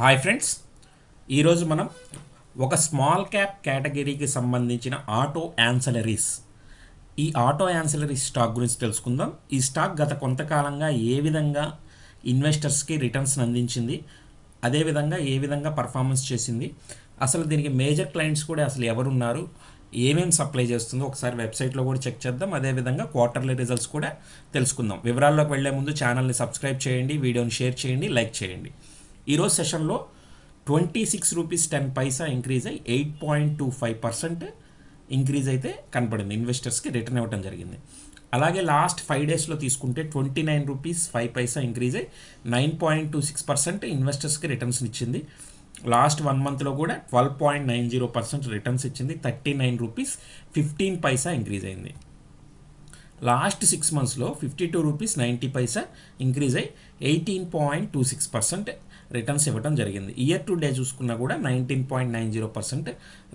Hi friends ఈరోజు మనం ఒక స్మాల్ క్యాప్ కేటగిరీకి సంబంధించిన ఆటో యాన్సలరీస్ ఈ ఆటో యాన్సలరీ స్టాక్ గురించి తెలుసుకుందాం. ఈ స్టాక్ గత కొంతకాలంగా ఏ విధంగా ఇన్వెస్టర్స్కి రిటర్న్స్ అందించింది అదేవిధంగా ఏ విధంగా పర్ఫార్మెన్స్ చేసింది అసలు దీనికి మేజర్ క్లయింట్స్ కూడా అసలు ఎవరున్నారు ఏమేమి సప్లై చేస్తుందో ఒకసారి వెబ్సైట్లో కూడా చెక్ చేద్దాం. అదేవిధంగా క్వార్టర్లీ రిజల్ట్స్ కూడా తెలుసుకుందాం. వివరాల్లోకి వెళ్ళే ముందు ఛానల్ని సబ్స్క్రైబ్ చేయండి వీడియోని షేర్ చేయండి లైక్ చేయండి. ఈరోజు సెషన్లో twenty six rupees ten paisa increase అయ్యి eight point two five percent increase అయితే కనపడింది ఇన్వెస్టర్స్కి రిటర్న్ ఇవ్వడం జరిగింది. అలాగే లాస్ట్ ఫైవ్ డేస్లో తీసుకుంటే twenty nine rupees five paisa increase అయ్యి nine point two six percent ఇన్వెస్టర్స్కి returns ఇచ్చింది. లాస్ట్ వన్ మంత్లో కూడా twelve point nine zero percent returns ఇచ్చింది thirty nine rupees fifteen paisa increase అయింది. లాస్ట్ సిక్స్ మంత్స్లో fifty two rupees ninety paisa increase అయ్యి eighteen point two six percent returns ఇవ్వడం జరిగింది. Year to day చూసుకున్నా కూడా nineteen point nine zero percent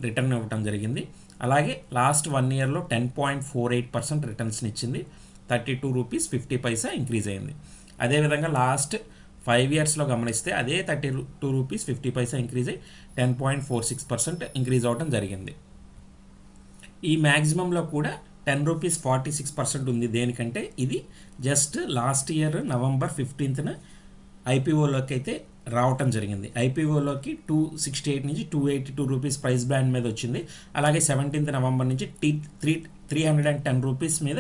return ఇవ్వడం జరిగింది. అలాగే లాస్ట్ వన్ ఇయర్లో ten point four eight percent రిటర్న్స్ని ఇచ్చింది. Thirty two rupees fifty paisa increase అయింది అదేవిధంగా లాస్ట్ ఫైవ్ ఇయర్స్లో గమనిస్తే అదే thirty two rupees fifty paisa increase అయ్యి ten point four six percent increase అవ్వడం జరిగింది. ఈ మ్యాక్సిమంలో కూడా ten rupees forty six percent ఉంది దేనికంటే ఇది జస్ట్ లాస్ట్ ఇయర్ నవంబర్ ఫిఫ్టీన్త్న ఐపీఓలోకి అయితే రావటం జరిగింది. ఐపీఓలోకి టూ సిక్స్టీ ఎయిట్ నుంచి two eighty two rupees price band మీద వచ్చింది. అలాగే సెవెంటీన్త్ నవంబర్ నుంచి tea three three hundred and ten rupees మీద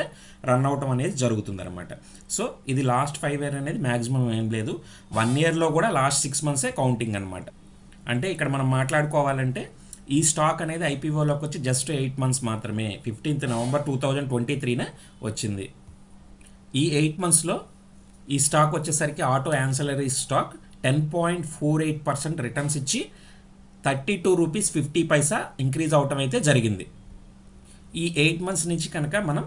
రన్ అవటం అనేది జరుగుతుందన్నమాట. సో ఇది లాస్ట్ ఫైవ్ ఇయర్ అనేది మ్యాక్సిమం ఏం లేదు. వన్ ఇయర్లో కూడా లాస్ట్ సిక్స్ మంత్సే కౌంటింగ్ అనమాట అంటే ఇక్కడ మనం మాట్లాడుకోవాలంటే ఈ స్టాక్ అనేది ఐపీఓలోకి వచ్చి జస్ట్ ఎయిట్ మంత్స్ మాత్రమే fifteenth November two thousand twenty త్రీన వచ్చింది. ఈ ఎయిట్ మంత్స్లో ఈ స్టాక్ వచ్చేసరికి auto ancillary stock ten point four eight percent returns ఇచ్చి thirty two rupees fifty paisa increase అవటం అయితే జరిగింది. ఈ ఎయిట్ మంత్స్ నుంచి కనుక మనం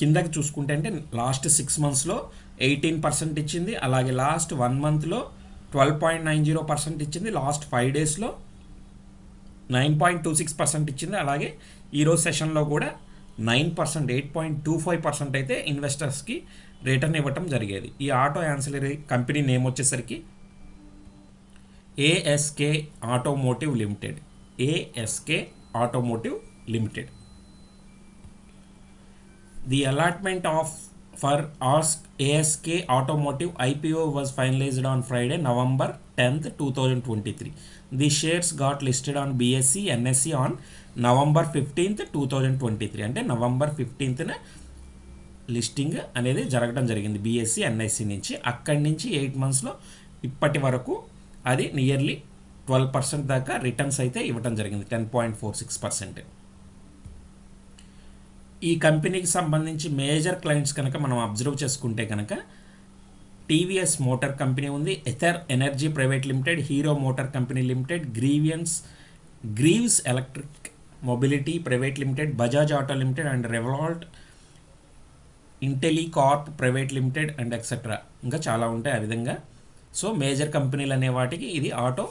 కిందకి చూసుకుంటే అంటే లాస్ట్ సిక్స్ మంత్స్లో ఎయిటీన్ పర్సెంట్ ఇచ్చింది అలాగే లాస్ట్ వన్ మంత్లో twelve point nine zero percent ఇచ్చింది లాస్ట్ ఫైవ్ డేస్లో nine point two six percent ఇచ్చింది. అలాగే ఈరోజు సెషన్లో కూడా nine percent eight point two five percent అయితే ఇన్వెస్టర్స్కి రిటర్న్ ఇవ్వటం జరిగేది. ఈ ఆటో యాన్సిలరీ కంపెనీ నేమ్ వచ్చేసరికి ASK automotive limited ASK automotive limited the allotment of for ask ASK automotive IPO was finalised on Friday November tenth two thousand twenty three the shares got listed on BSE NSE on November fifteenth two thousand twenty three అంటే November ఫిఫ్టీన్త్న listing అనేది జరగడం జరిగింది BSc NIC నుంచి. అక్కడి నుంచి eight మంత్స్లో ఇప్పటి వరకు అది నియర్లీ ట్వెల్వ్ పర్సెంట్ దాకా రిటర్న్స్ అయితే ఇవ్వడం జరిగింది ten point four six percent ఈ కంపెనీకి సంబంధించి మేజర్ క్లయింట్స్ కనుక మనం అబ్జర్వ్ చేసుకుంటే కనుక టీవీఎస్ మోటార్ కంపెనీ ఉంది Ather energy private limited Hero motor company limited grievance Greaves electric mobility private limited Bajaj auto limited and Revolt Intellicorp private limited and etcetera ఇంకా చాలా ఉంటాయి ఆ విధంగా. సో మేజర్ కంపెనీలు అనే వాటికి ఇది ఆటో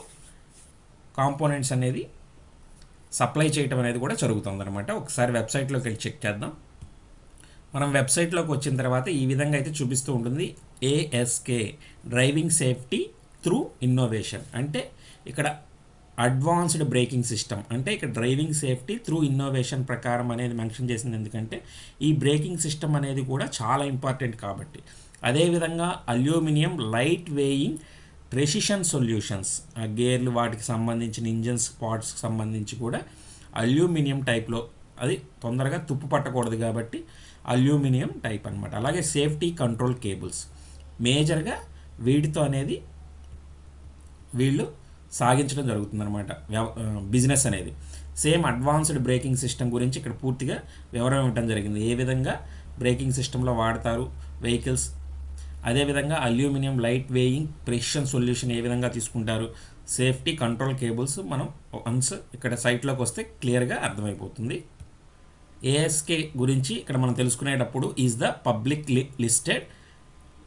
కాంపోనెంట్స్ అనేది సప్లై చేయటం అనేది కూడా జరుగుతుంది అనమాట ఒకసారి వెబ్సైట్లోకి వెళ్ళి చెక్ చేద్దాం. మనం వెబ్సైట్లోకి వచ్చిన తర్వాత ఈ విధంగా అయితే చూపిస్తూ ఉంటుంది. ASK driving safety through innovation. అంటే ఇక్కడ అడ్వాన్స్డ్ బ్రేకింగ్ సిస్టమ్. అంటే ఇక్కడ డ్రైవింగ్ సేఫ్టీ త్రూ ఇన్నోవేషన్ ప్రకారం అనేది మెన్షన్ చేసింది. ఎందుకంటే ఈ బ్రేకింగ్ సిస్టమ్ అనేది కూడా చాలా ఇంపార్టెంట్ కాబట్టి. అదేవిధంగా aluminium light weighing precision solutions ఆ గేర్లు వాటికి సంబంధించిన ఇంజన్స్ పార్ట్స్కి సంబంధించి కూడా అల్యూమినియం టైప్లో అది తొందరగా తుప్పు పట్టకూడదు కాబట్టి అల్యూమినియం టైప్ అనమాట అలాగే సేఫ్టీ కంట్రోల్ కేబుల్స్ మేజర్గా వీటితో అనేది వీళ్ళు సాగించడం జరుగుతుంది అనమాట బిజినెస్ అనేది. సేమ్ అడ్వాన్స్డ్ బ్రేకింగ్ సిస్టమ్ గురించి ఇక్కడ పూర్తిగా వివరం ఇవ్వడం జరిగింది. ఏ విధంగా బ్రేకింగ్ సిస్టంలో వాడతారు వెహికల్స్ అదేవిధంగా aluminium light weighing precision solution ఏ విధంగా తీసుకుంటారు? సేఫ్టీ కంట్రోల్ కేబుల్స్ మనం వన్స్ ఇక్కడ సైట్లోకి వస్తే క్లియర్గా అర్థమైపోతుంది. ఏఎస్కే గురించి ఇక్కడ మనం తెలుసుకునేటప్పుడు is the public listed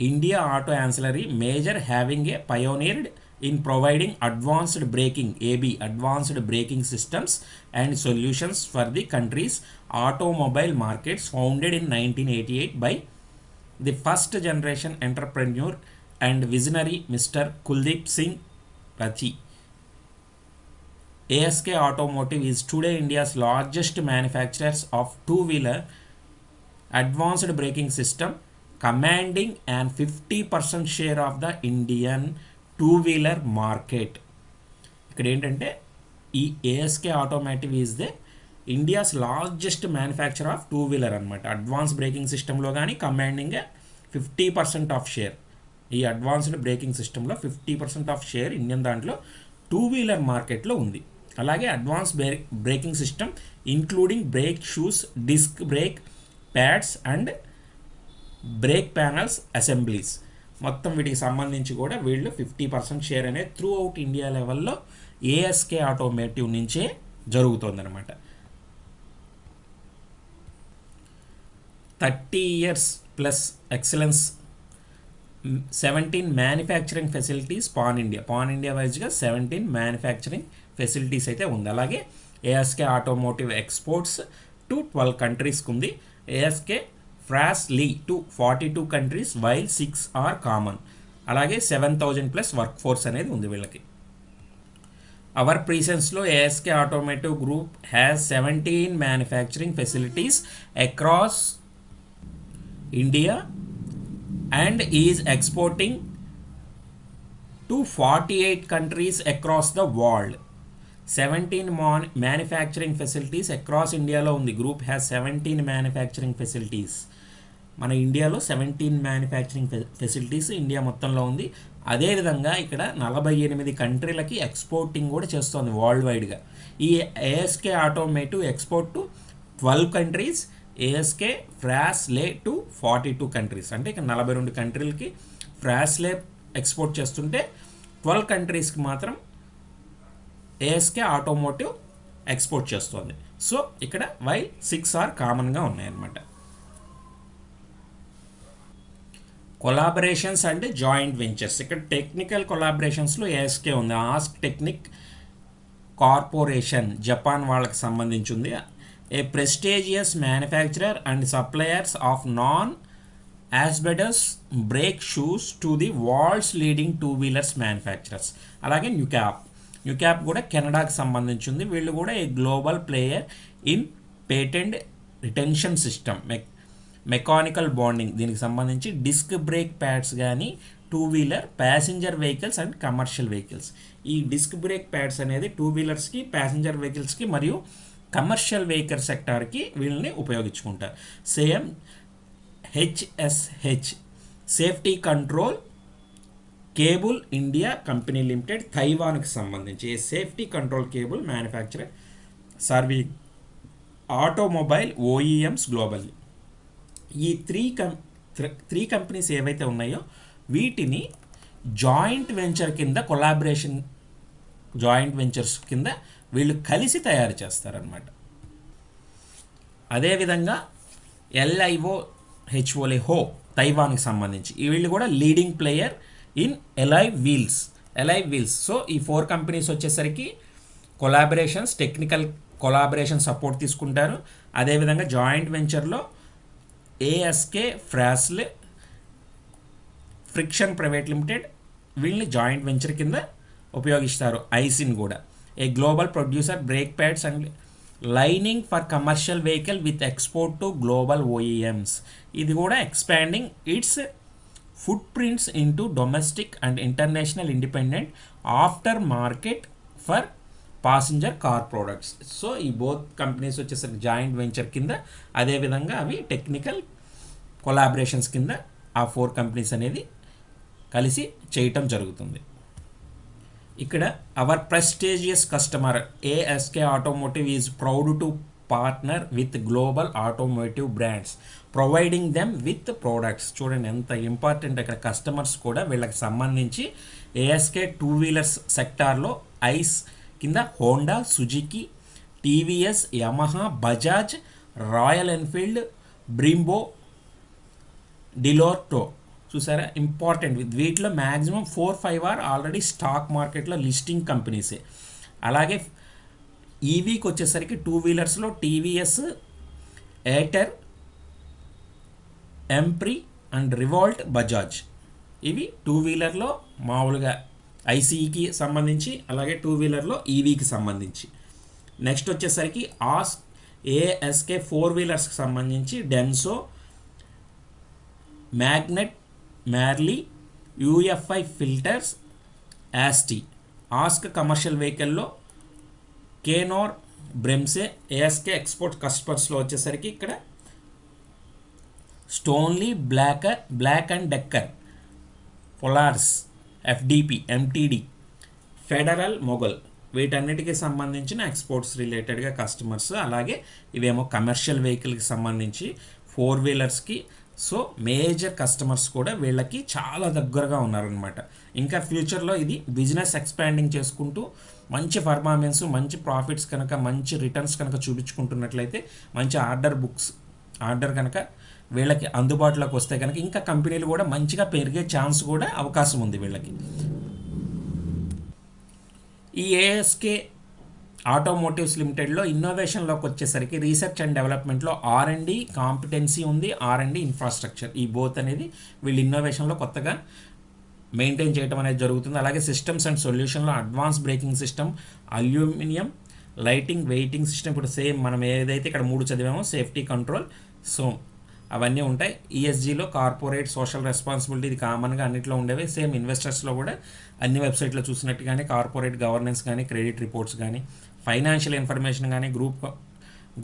India auto ancillary major having a pioneered in providing advanced braking AB advanced braking systems and solutions for the country's automobile markets founded in 1988 by the first generation entrepreneur and visionary mister Kuldeep Singh Rathi. ASK automotive is today India's largest manufacturers of two wheeler advanced braking system commanding and fifty percent share of the Indian two wheeler market ఇక్కడ ఏంటంటే ఈ ASK automotive is the India's largest manufacturer of two wheeler అనమాట advance braking సిస్టంలో కానీ commanding fifty percent of share ఈ advanced braking సిస్టంలో fifty percent of share Indian దాంట్లో two wheeler మార్కెట్లో ఉంది. అలాగే advance brake braking system including brake shoes disc brake pads and brake panels assemblies మొత్తం వీటికి సంబంధించి కూడా వీళ్ళు ఫిఫ్టీ పర్సెంట్ షేర్ అనేది త్రూ అవుట్ ఇండియా లెవెల్లో ఏఎస్కే ఆటోమేటివ్ నుంచే జరుగుతుందన్నమాట. Thirty years plus excellence seventeen manufacturing facilities pan India. Pan India వైజ్గా సెవెంటీన్ మ్యానుఫ్యాక్చరింగ్ ఫెసిలిటీస్ అయితే ఉంది. అలాగే ASK automotive exports to twelve కంట్రీస్కి ఉంది ASK Frasle to forty two countries while six are common అలాగే seven thousand plus work force అనేది ఉంది వీళ్ళకి. Our ప్రీసెన్స్లో ASK automotive group has seventeen manufacturing facilities across India and is exporting to 48 countries across the world. 17 mon- manufacturing facilities across ఇండియాలో ఉంది. Group has seventeen manufacturing facilities మన ఇండియాలో seventeen manufacturing facilities India మొత్తంలో ఉంది. అదేవిధంగా ఇక్కడ నలభై ఎనిమిది కంట్రీలకి ఎక్స్పోర్టింగ్ కూడా చేస్తుంది వరల్డ్ వైడ్గా ఈ ASK automotive export to twelve countries ASK Frasle to forty two countries అంటే ఇక నలభై రెండు కంట్రీలకి ఫ్రాస్లే ఎక్స్పోర్ట్ చేస్తుంటే ట్వెల్వ్ కంట్రీస్కి మాత్రం ఏఎస్కే ఆటోమోటివ్ ఎక్స్పోర్ట్ చేస్తుంది. సో ఇక్కడ వై సిక్స్ ఆర్ కామన్గా ఉన్నాయన్నమాట. కొలాబరేషన్స్ అంటే జాయింట్ వెంచర్స్ ఇక్కడ టెక్నికల్ కొలాబరేషన్స్లో ఏఎస్కే ఉంది. ఆస్క్ టెక్నిక్ కార్పొరేషన్ జపాన్ వాళ్ళకి సంబంధించి ఉంది. A prestigious manufacturer and suppliers of non asbestos brake shoes to the world's leading two wheelers manufacturers అలాగే న్యూక్యాప్. న్యూక్యాప్ కూడా కెనడాకి సంబంధించి ఉంది వీళ్ళు కూడా a global player in patent retention system. Mech mechanical bonding దీనికి సంబంధించి డిస్క్ బ్రేక్ ప్యాడ్స్ కానీ two wheeler passenger vehicles and commercial vehicles. ఈ డిస్క్ బ్రేక్ ప్యాడ్స్ అనేది టూ వీలర్స్కి ప్యాసింజర్ వెహికల్స్కి మరియు కమర్షియల్ వెహికల్ సెక్టార్కి వీళ్ళని ఉపయోగించుకుంటారు. Same HSH safety control cable India company limited తైవాన్కి సంబంధించి. Safety control cable manufacturer? Serving automobile OEMs global ఈ త్రీ కం త్రీ కంపెనీస్ ఏవైతే ఉన్నాయో వీటిని జాయింట్ వెంచర్ కింద కొలాబరేషన్ జాయింట్ వెంచర్స్ కింద వీళ్ళు కలిసి తయారు చేస్తారనమాట అదేవిధంగా ఎల్ఐఓ హెచ్ఓలే హో తైవాన్కి సంబంధించి. వీళ్ళు కూడా leading player in alive wheels alive wheels so ఈ ఫోర్ కంపెనీస్ వచ్చేసరికి కొలాబరేషన్స్ టెక్నికల్ కొలాబరేషన్ సపోర్ట్ తీసుకుంటారు. అదేవిధంగా జాయింట్ వెంచర్లో ASK Frasle friction private limited వీళ్ళని జాయింట్ వెంచర్ కింద ఉపయోగిస్తారు. ఐసిన్ కూడా. A global producer brake pads and lining for commercial vehicle with export to global OEMs ఇది కూడా expanding its footprints into domestic and international independent aftermarket for passenger car products so ఈ both companies వచ్చేసరికి joint venture కింద అదేవిధంగా అవి technical collaborations కింద ఆ four companies అనేది కలిసి చేయటం జరుగుతుంది. ఇక్కడ our prestigious customer ASK automotive is proud to partner with global automotive brands providing them with products చూడండి ఎంత ఇంపార్టెంట్ ఇక్కడ కస్టమర్స్ కూడా వీళ్ళకి సంబంధించి ఏఎస్కే టూ వీలర్స్ సెక్టార్లో ఐస్ కింద Honda Suzuki TVS Yamaha Bajaj Royal Enfield Brembo Dellorto చూసారా? Important వీటిలో maximum four five are already stock మార్కెట్లో లిస్టింగ్ కంపెనీసే అలాగే ఈవీకి వచ్చేసరికి two వీలర్స్లో TVS Ather Ampere and Revolt Bajaj ఇవి టూ వీలర్లో మామూలుగా ఐసీఈకి సంబంధించి అలాగే టూ వీలర్లో ఈవీకి సంబంధించి. నెక్స్ట్ వచ్చేసరికి ఆస్ ఏఎస్కే ఫోర్ వీలర్స్కి సంబంధించి Denso Magneti Marelli UFI filters యాస్టీ ask commercial వెహికల్లో కేనోర్ బ్రెమ్సే ఏఎస్కే ఎక్స్పోర్ట్ కస్టమర్స్లో వచ్చేసరికి ఇక్కడ Stanley black black and Decker Polaris FDP MTD Federal Mogul వీటన్నిటికి సంబంధించిన ఎక్స్పోర్ట్స్ రిలేటెడ్గా కస్టమర్స్ అలాగే ఇవేమో కమర్షియల్ వెహికల్కి సంబంధించి ఫోర్ వీలర్స్కి సో మేజర్ కస్టమర్స్ కూడా వీళ్ళకి చాలా దగ్గరగా ఉన్నారనమాట ఇంకా ఫ్యూచర్లో ఇది బిజినెస్ ఎక్స్పాండింగ్ చేసుకుంటూ మంచి పర్ఫార్మెన్స్ మంచి ప్రాఫిట్స్ కనుక మంచి రిటర్న్స్ కనుక చూపించుకుంటున్నట్లయితే మంచి ఆర్డర్ బుక్స్ ఆర్డర్ కనుక వీళ్ళకి అందుబాటులోకి వస్తే కనుక ఇంకా కంపెనీలు కూడా మంచిగా పెరిగే ఛాన్స్ కూడా అవకాశం ఉంది వీళ్ళకి. ఈ ఏఎస్కే ఆటోమోటివ్స్ లిమిటెడ్లో ఇన్నోవేషన్లోకి వచ్చేసరికి రీసెర్చ్ అండ్ డెవలప్మెంట్లో ఆర్ అండ్ డి కాంపిటెన్సీ ఉంది ఆర్ అండ్ డి ఇన్ఫ్రాస్ట్రక్చర్. ఈ బోత్ అనేది వీళ్ళు ఇన్నోవేషన్లో కొత్తగా మెయింటైన్ చేయడం అనేది జరుగుతుంది. అలాగే systems and సొల్యూషన్లో advance braking system aluminium lighting weighting system ఇప్పుడు సేమ్ మనం ఏదైతే ఇక్కడ మూడు చదివామో సేఫ్టీ కంట్రోల్ సో అవన్నీ ఉంటాయి. ఈఎస్జీలో కార్పొరేట్ సోషల్ రెస్పాన్సిబిలిటీ ఇది కామన్గా అన్నింటిలో ఉండేవి. సేమ్ ఇన్వెస్టర్స్లో కూడా అన్ని వెబ్సైట్లో చూసినట్టుగానే కార్పొరేట్ గవర్నెన్స్ కానీ క్రెడిట్ రిపోర్ట్స్ కానీ ఫైనాన్షియల్ ఇన్ఫర్మేషన్ కానీ group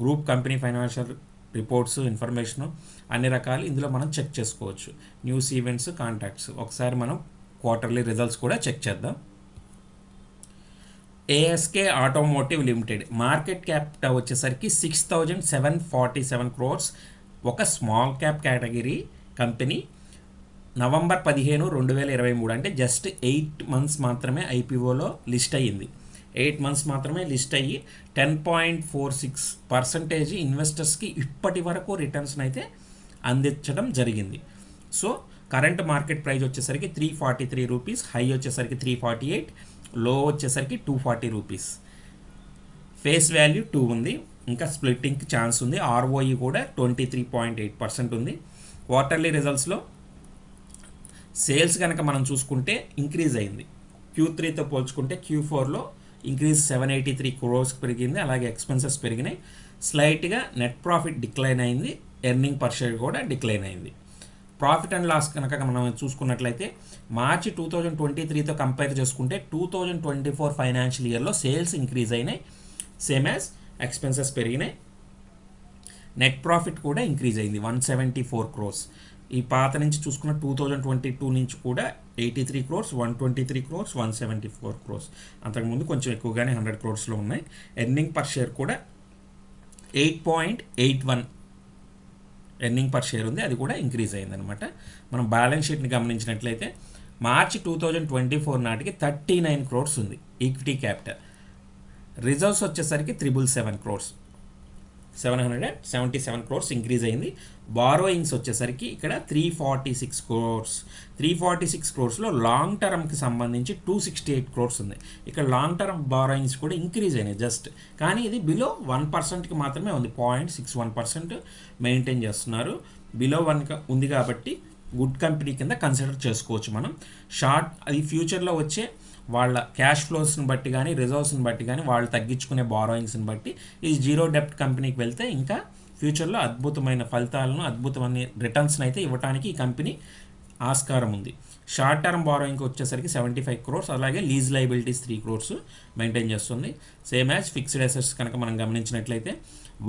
group company financial reports information అన్ని రకాలు ఇందులో మనం చెక్ చేసుకోవచ్చు. News events contacts. ఒకసారి మనం క్వార్టర్లీ రిజల్ట్స్ కూడా చెక్ చేద్దాం. ASK automotive limited market cap వచ్చేసరికి six thousand seven forty seven crores ఒక small cap category company November పదిహేను రెండు వేల ఇరవై మూడు అంటే జస్ట్ ఎయిట్ మంత్స్ మాత్రమే ఐపీఓలో లిస్ట్ అయ్యింది. ఎయిట్ మంత్స్ మాత్రమే లిస్ట్ అయ్యి ten point four six percentage ఇన్వెస్టర్స్కి ఇప్పటి వరకు రిటర్న్స్ అయితే అందించడం జరిగింది. సో కరెంట్ మార్కెట్ ప్రైస్ వచ్చేసరికి three forty three rupees high వచ్చేసరికి త్రీ ఫార్టీ ఎయిట్లో వచ్చేసరికి two forty rupees face value two ఉంది. ఇంకా స్ప్లిట్టింగ్కి ఛాన్స్ ఉంది. ఆర్ఓఈ కూడా twenty three point eight percent ఉంది క్వార్టర్లీ రిజల్ట్స్లో సేల్స్ కనుక మనం చూసుకుంటే ఇంక్రీజ్ అయింది. క్యూ త్రీతో పోల్చుకుంటే క్యూ ఫోర్లో increase seven eighty three crores పెరిగింది. అలాగే ఎక్స్పెన్సెస్ పెరిగినాయి. స్లైట్గా నెట్ ప్రాఫిట్ డిక్లైన్ అయింది. ఎర్నింగ్ పర్ షేర్ కూడా డిక్లైన్ అయింది. ప్రాఫిట్ అండ్ లాస్ కనుక మనం చూసుకున్నట్లయితే మార్చి టూ థౌజండ్ ట్వంటీ త్రీతో కంపేర్ చేసుకుంటే two thousand twenty four financial ఇయర్లో సేల్స్ ఇంక్రీజ్ అయినాయి. సేమ్ యాజ్ ఎక్స్పెన్సెస్ పెరిగినాయి. నెట్ ప్రాఫిట్ కూడా ఇంక్రీజ్ అయింది. వన్ సెవెంటీ ఫోర్ క్రోర్స్ ఈ పాత నుంచి చూసుకున్న టూ థౌజండ్ ట్వంటీ టూ నుంచి కూడా eighty three crores one twenty three crores one seventy four crores అంతకుముందు కొంచెం ఎక్కువగానే హండ్రెడ్ క్రోర్స్లో ఉన్నాయి. ఎర్నింగ్ పర్ షేర్ కూడా eight point eight one earning per share ఉంది. అది కూడా ఇంక్రీజ్ అయిందనమాట మనం బ్యాలెన్స్ షీట్ని గమనించినట్లయితే March two thousand twenty four నాటికి థర్టీ నైన్ క్రోర్స్ ఉంది. ఈక్విటీ క్యాపిటల్ రిజర్వ్స్ వచ్చేసరికి triple seven crores. Seven hundred and seventy seven crores increase అయింది. బారోయింగ్స్ వచ్చేసరికి ఇక్కడ three forty six crores. Three forty six క్రోర్స్లో long టర్మ్కి సంబంధించి టూ సిక్స్టీ ఎయిట్ క్రోర్స్ ఉంది. ఇక్కడ లాంగ్ టర్మ్ బారోయింగ్స్ కూడా ఇంక్రీజ్ అయినాయి జస్ట్. కానీ ఇది బిలో వన్ పర్సెంట్కి మాత్రమే ఉంది. Point six one percent maintain చేస్తున్నారు. బిలో వన్ ఉంది కాబట్టి గుడ్ కంపెనీ కింద కన్సిడర్ చేసుకోవచ్చు మనం. షార్ట్ అది ఫ్యూచర్లో వచ్చే వాళ్ళ క్యాష్ ఫ్లోస్ని బట్టి కానీ రిజర్వ్స్ని బట్టి కానీ వాళ్ళు తగ్గించుకునే బారోయింగ్స్ని బట్టి ఈ జీరో డెప్ట్ కంపెనీకి వెళ్తే ఇంకా ఫ్యూచర్లో అద్భుతమైన ఫలితాలను అద్భుతమైన రిటర్న్స్ని అయితే ఇవ్వడానికి ఈ కంపెనీ ఆస్కారం ఉంది. షార్ట్ టర్మ్ బారోయింగ్కి వచ్చేసరికి సెవెంటీ ఫైవ్ క్రోర్స్ అలాగే lease liabilities three crores maintain చేస్తుంది. సేమ్ యాజ్ ఫిక్స్డ్ అసెట్స్ కనుక మనం గమనించినట్లయితే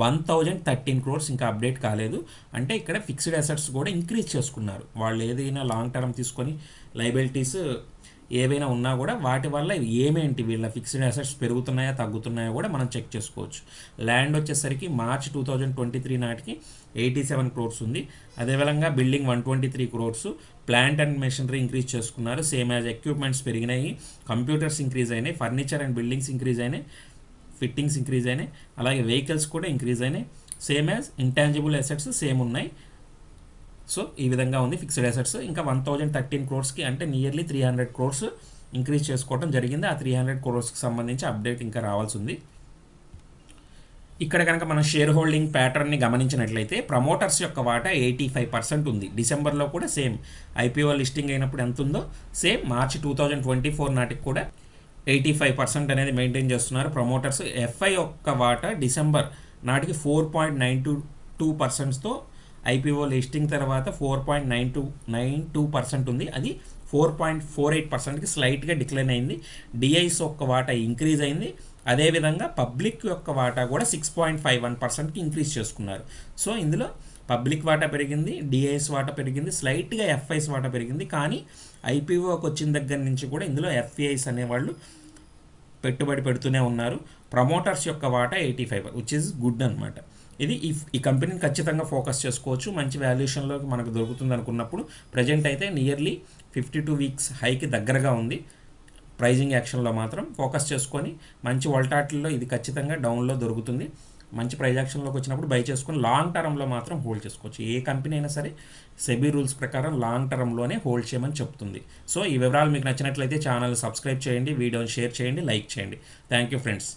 వన్ థౌజండ్ థర్టీన్ క్రోర్స్ ఇంకా అప్డేట్ కాలేదు. అంటే ఇక్కడ ఫిక్స్డ్ అసెట్స్ కూడా ఇంక్రీజ్ చేసుకున్నారు. వాళ్ళు ఏదైనా లాంగ్ టర్మ్ తీసుకొని లైబిలిటీస్ ఏవైనా ఉన్నా కూడా వాటి వల్ల ఏమేంటి? వీళ్ళ ఫిక్స్డ్ అసెట్స్ పెరుగుతున్నాయా తగ్గుతున్నాయా కూడా మనం చెక్ చేసుకోవచ్చు. ల్యాండ్ వచ్చేసరికి March two thousand twenty three నాటికి ఎయిటీ సెవెన్ క్రోర్స్ ఉంది. అదేవిధంగా building one twenty three crores plant and machinery increase చేసుకున్నారు. సేమ్ యాజ్ ఎక్విప్మెంట్స్ పెరిగినాయి కంప్యూటర్స్ ఇంక్రీజ్ అయినాయి ఫర్నిచర్ అండ్ బిల్డింగ్స్ ఇంక్రీజ్ అయినాయి ఫిట్టింగ్స్ ఇంక్రీజ్ అయినాయి అలాగే వెహికల్స్ కూడా ఇంక్రీజ్ అయినాయి. Same as intangible assets same ఉన్నాయి. సో ఈ విధంగా ఉంది ఫిక్స్డ్ అసెట్స్ ఇంకా వన్ థౌజండ్ థర్టీన్ క్రోర్స్కి అంటే nearly three hundred crores increase చేసుకోవడం జరిగింది. ఆ త్రీ హండ్రెడ్ క్రోర్స్కి సంబంధించి అప్డేట్ ఇంకా రావాల్సి ఉంది. ఇక్కడ కనుక మనం షేర్ హోల్డింగ్ ప్యాటర్న్ని గమనించినట్లయితే ప్రమోటర్స్ యొక్క వాటా ఎయిటీ ఫైవ్ పర్సెంట్ ఉంది. డిసెంబర్లో కూడా సేమ్ ఐపీఓ లిస్టింగ్ అయినప్పుడు ఎంత ఉందో same March two thousand twenty four నాటికి కూడా ఎయిటీ ఫైవ్ పర్సెంట్ అనేది మెయింటైన్ చేస్తున్నారు ప్రమోటర్స్ ఎఫ్ఐ యొక్క వాటా డిసెంబర్ నాటికి four point nine two two పర్సెంట్స్తో IPO listing తర్వాత four point nine two nine two percent ఉంది. అది ఫోర్ పాయింట్ ఫోర్ ఎయిట్ పర్సెంట్కి స్లైట్గా డిక్లైన్ అయింది. డిఐస్ యొక్క వాటా ఇంక్రీజ్ అయింది. అదేవిధంగా పబ్లిక్ యొక్క వాటా కూడా సిక్స్ పాయింట్ ఫైవ్ వన్ పర్సెంట్కి ఇంక్రీజ్ చేసుకున్నారు. సో ఇందులో పబ్లిక్ వాటా పెరిగింది డిఐఎస్ వాటా పెరిగింది స్లైట్గా ఎఫ్ఐఎస్ వాటా పెరిగింది. కానీ ఐపీఓకి వచ్చిన దగ్గర నుంచి కూడా ఇందులో ఎఫ్ఐఎస్ అనేవాళ్ళు పెట్టుబడి పెడుతూనే ఉన్నారు. ప్రమోటర్స్ యొక్క వాటా eighty five which is good అనమాట ఇది ఈ ఈ కంపెనీని ఖచ్చితంగా ఫోకస్ చేసుకోవచ్చు. మంచి వాల్యుయేషన్లోకి మనకు దొరుకుతుంది అనుకున్నప్పుడు ప్రజెంట్ అయితే నియర్లీ ఫిఫ్టీ టూ వీక్స్ హైకి దగ్గరగా ఉంది. ప్రైజింగ్ యాక్షన్లో మాత్రం ఫోకస్ చేసుకొని మంచి వల్టాటిల్లో ఇది ఖచ్చితంగా డౌన్లో దొరుకుతుంది. మంచి ప్రైజ్ యాక్షన్లోకి వచ్చినప్పుడు బై చేసుకొని లాంగ్ టర్మ్లో మాత్రం హోల్డ్ చేసుకోవచ్చు. ఏ కంపెనీ అయినా సరే సెబీ రూల్స్ ప్రకారం లాంగ్ టర్మ్లోనే హోల్డ్ చేయమని చెప్తుంది. సో ఈ వివరాలు మీకు నచ్చినట్లయితే ఛానల్ సబ్స్క్రైబ్ చేయండి వీడియోని షేర్ చేయండి లైక్ చేయండి. Thank you friends.